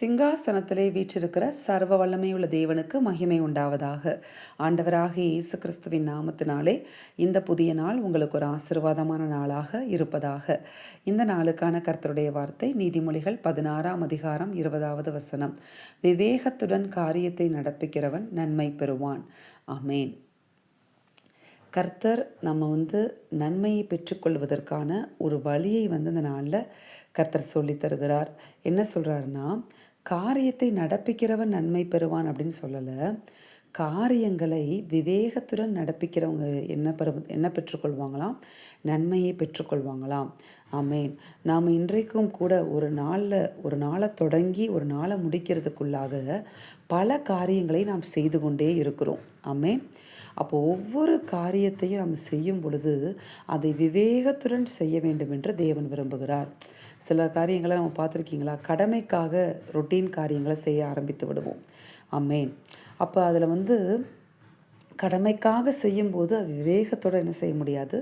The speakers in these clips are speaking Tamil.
சிங்காசனத்திலே வீற்றிருக்கிற சர்வ வல்லமையுள்ள தேவனுக்கு மகிமை உண்டாவதாக. ஆண்டவராக இயேசு கிறிஸ்துவின் நாமத்தினாலே இந்த புதிய நாள் உங்களுக்கு ஒரு ஆசிர்வாதமான நாளாக இருப்பதாக. இந்த நாளுக்கான கர்த்தருடைய வார்த்தை நீதிமொழிகள் பதினாறாம் அதிகாரம் இருபதாவது வசனம். விவேகத்துடன் காரியத்தை நடப்பிக்கிறவன் நன்மை பெறுவான். அமேன் கர்த்தர் நம்ம வந்து நன்மையை பெற்றுக்கொள்வதற்கான ஒரு வழியை வந்து இந்த நாளில் கர்த்தர் சொல்லி தருகிறார். என்ன சொல்கிறாருன்னா காரியத்தை நடப்பிக்கிறவன் நன்மை பெறுவான் அப்படின்னு சொல்லலை. காரியங்களை விவேகத்துடன் நடப்பிக்கிறவங்க என்ன பெறு என்ன பெற்றுக்கொள்வாங்களாம்? நன்மையை பெற்றுக்கொள்வாங்களாம். ஆமேன். நாம் இன்றைக்கும் கூட ஒரு நாளில் ஒரு நாளை தொடங்கி ஒரு நாளை முடிக்கிறதுக்குள்ளாக பல காரியங்களை நாம் செய்து கொண்டே இருக்கிறோம். ஆமேன். அப்போ ஒவ்வொரு காரியத்தையும் நாம் செய்யும் பொழுது அதை விவேகத்துடன் செய்ய வேண்டும் என்று தேவன் விரும்புகிறார். சில காரியங்களை நம்ம பார்த்துருக்கீங்களா? கடமைக்காக ரொட்டீன் காரியங்களை செய்ய ஆரம்பித்து விடுவோம். அம்மேன் அப்போ அதில் வந்து கடமைக்காக செய்யும்போது அது விவேகத்தோடு என்ன செய்ய முடியாது?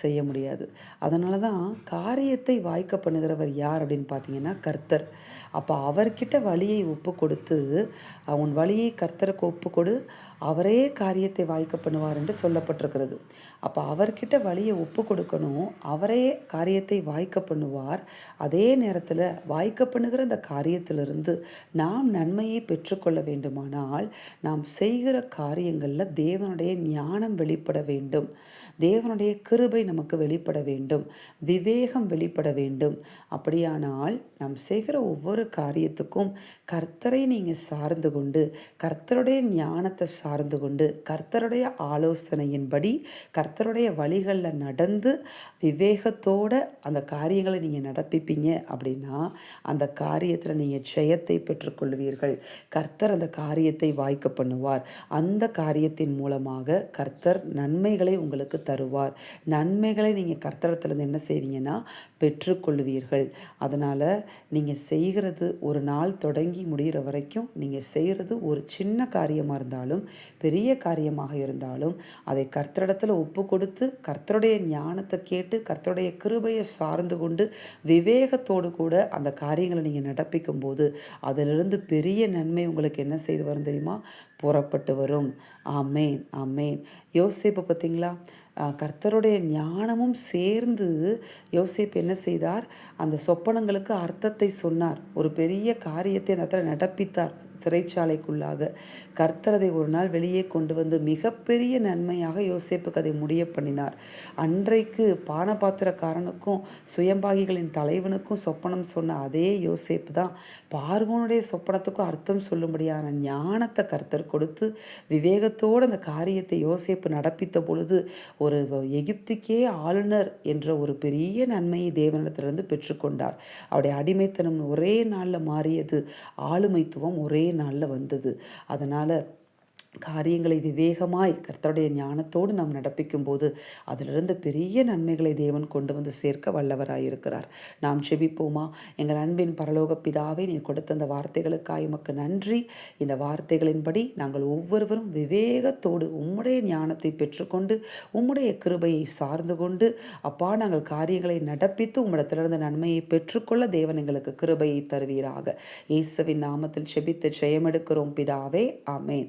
செய்ய முடியாது. அதனால தான் காரியத்தை வாய்க்க பண்ணுகிறவர் யார் அப்படின்னு பார்த்தீங்கன்னா கர்த்தர். அப்போ அவர்கிட்ட வழியை ஒப்பு கொடுத்து உன் வழியை கர்த்தருக்கு ஒப்பு கொடு அவரே காரியத்தை வாய்க்க பண்ணுவார் என்று சொல்லப்பட்டிருக்கிறது. அப்போ அவர்கிட்ட வழியை ஒப்பு கொடுக்கணும். அவரே காரியத்தை வாய்க்க பண்ணுவார். அதே நேரத்தில் வாய்க்க பண்ணுகிற அந்த காரியத்திலிருந்து நாம் நன்மையை பெற்றுக்கொள்ள வேண்டுமானால் நாம் செய்கிற காரியங்களில் தேவனுடைய ஞானம் வெளிப்பட வேண்டும். தேவனுடைய கிருபை நமக்கு வெளிப்பட வேண்டும். விவேகம் வெளிப்பட வேண்டும். அப்படியானால் நாம் செய்கிற ஒவ்வொரு காரியத்துக்கும் கர்த்தரை நீங்கள் சார்ந்து கொண்டு கர்த்தருடைய ஞானத்தை சார்ந்து கொண்டு கர்த்தருடைய ஆலோசனையின்படி கர்த்தருடைய வழிகளில் நடந்து விவேகத்தோடு அந்த காரியங்களை நீங்கள் நடப்பிப்பீங்க அப்படின்னா அந்த காரியத்தில் நீங்கள் ஜெயத்தை பெற்றுக்கொள்வீர்கள். கர்த்தர் அந்த காரியத்தை வாய்க்க பண்ணுவார். அந்த காரியத்தின் மூலமாக கர்த்தர் நன்மைகளை உங்களுக்கு தருவார். நன்மைகளை நீங்கள் கர்த்தரத்துலேருந்து என்ன செய்வீங்கன்னா பெற்றுக்கொள்வீர்கள். அதனால் நீங்கள் செய்கிறது ஒரு நாள் தொடங்கி முடிகிற வரைக்கும் நீங்கள் செய்கிறது ஒரு சின்ன காரியமாக இருந்தாலும் பெரிய காரியமாக இருந்தாலும் அதை கர்த்தரிடத்தில் ஒப்பு கொடுத்து கர்த்தருடைய ஞானத்தை கேட்டு கர்த்தருடைய கிருபையை சார்ந்து கொண்டு விவேகத்தோடு கூட அந்த காரியங்களை நீங்கள் நடப்பிக்கும் போது அதிலிருந்து பெரிய நன்மை உங்களுக்கு என்ன செய்து வரும் தெரியுமா? புறப்பட்டு வரும். ஆமேன் ஆமேன். யோசிப்பு பார்த்தீங்களா? கர்த்தருடைய ஞானமும் சேர்ந்து யோசிப்பு என்ன செய்தார்? அந்த சொப்பனங்களுக்கு அர்த்தத்தை சொன்னார். ஒரு பெரிய காரியத்தை அந்த இடத்துல நடப்பித்தார் சிறைச்சாலைக்குள்ளாக. கர்த்தரதை ஒரு நாள் வெளியே கொண்டு வந்து மிகப்பெரிய நன்மையாக யோசேப்புக்கு அதை முடிய பண்ணினார். அன்றைக்கு பானபாத்திரக்காரனுக்கும் சுயம்பாகிகளின் தலைவனுக்கும் சொப்பனம் சொன்ன அதே யோசேப்பு தான் பார்வோனுடைய சொப்பனத்துக்கும் அர்த்தம் சொல்லும்படியான ஞானத்தை கர்த்தர் கொடுத்து விவேகத்தோடு அந்த காரியத்தை யோசேப்பு நடப்பித்த பொழுது ஒரு ஒரு எகிப்துக்கே ஆளுநர் என்ற ஒரு பெரிய நன்மையை தேவனிடத்திலிருந்து பெற்றுக்கொண்டார். அவருடைய அடிமைத்தனம் ஒரே நாளில் மாறியது. ஆளுமைத்துவம் ஒரே நாளில் வந்தது. அதனால் காரியங்களை விவேகமாய் கர்த்தருடைய ஞானத்தோடு நாம் நடப்பிக்கும் போது அதிலிருந்து பெரிய நன்மைகளை தேவன் கொண்டு வந்து சேர்க்க வல்லவராயிருக்கிறார். நாம் செபிப்போமா? எங்கள் அன்பின் பரலோக பிதாவை நீ கொடுத்த அந்த வார்த்தைகளுக்காக உமக்கு நன்றி. இந்த வார்த்தைகளின்படி நாங்கள் ஒவ்வொருவரும் விவேகத்தோடு உம்முடைய ஞானத்தை பெற்றுக்கொண்டு உம்முடைய கிருபையை சார்ந்து கொண்டு அப்பா நாங்கள் காரியங்களை நடப்பித்து உம்மிடத்திலிருந்து நன்மையை பெற்றுக்கொள்ள தேவன் எங்களுக்கு கிருபையை தருவீராக. இயேசுவின் நாமத்தில் செபித்து ஜெயமெடுக்கிறோம் பிதாவே ஆமேன்.